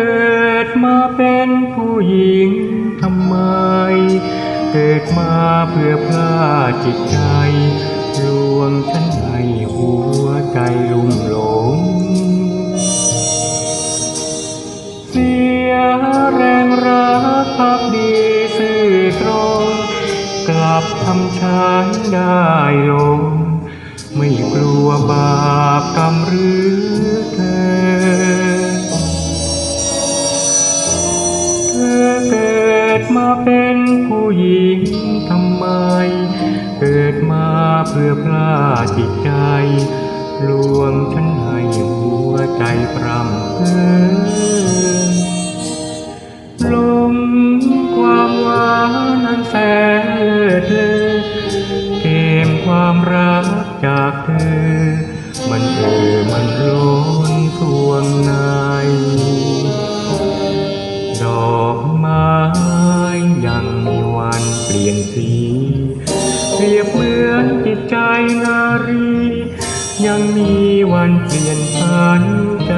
กิดมาเป็นผู้หญิงทำไม เกิดมาเพื่อพลาดจิตใจลวงฉันให้หัวใจลุ่มหลง เสียแรงรักพักดีซื่อตรง กลับทำฉันได้ลง ไม่กลัวบาปกรรมหรือเธอ เป็นผู้หญิงทำไม เกิดมาเพื่อพลาดจิตใจ ลวงฉันให้หัวใจพรำเพ้อลมความหวานนั้นแสนเลิศเลอเกมความรักจากเธอ มันเออมันล้ ลี่ยนสีเปรียบเหมือนจิตใจนารี ยังมีวันเปลี่ยนพันใจ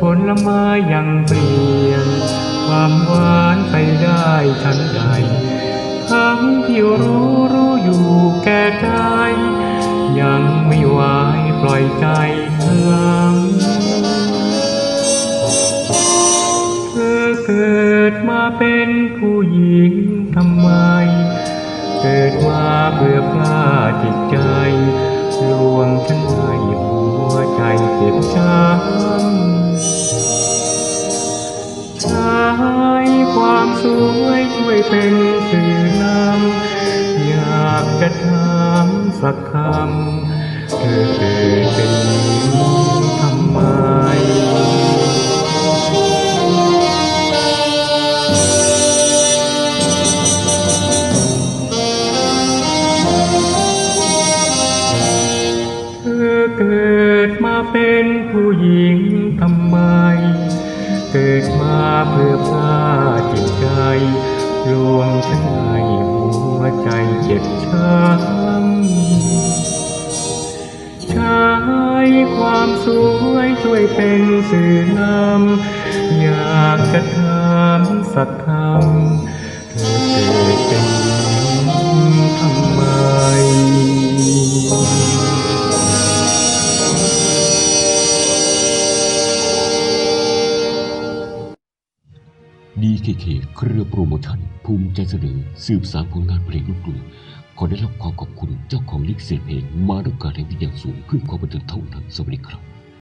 ผลไม้ยังเปลี่ยน ความหวานไปได้ทันใดทั้งที่รู้รู้อยู่แก่ใจยังไม่ไหวปล่อยใจเธอ ผู้หญิงทำไม เกิดมาเพื่อพลาดจิตใจ ลวงฉันให้หัวใจเจ็บช้ำใช้ความสวยช่วยเป็นสื่อนำอยากจะถามสักคำเธอเกิด เกิดมาเป็นผู้หญิงทำไม เกิดมาเพื่อพาจิตใจลวงฉันให้หัวใจเจ็บช้ำใช้ความสวยช่วยเป็นสื่อนำอยากจะถามสักคำ ดีเคเคเครือโปรโมชั่น ภูมิใจเสนอสืบสารผลงานเพลงลูกกรุงขอได้รับความขอบคุณเจ้าของลิขสิทธิ์เพลงมาด้วยการแห่งวิญญาณสูงเพื่อความบันเทิงเท่านั้นสวัสดีครับ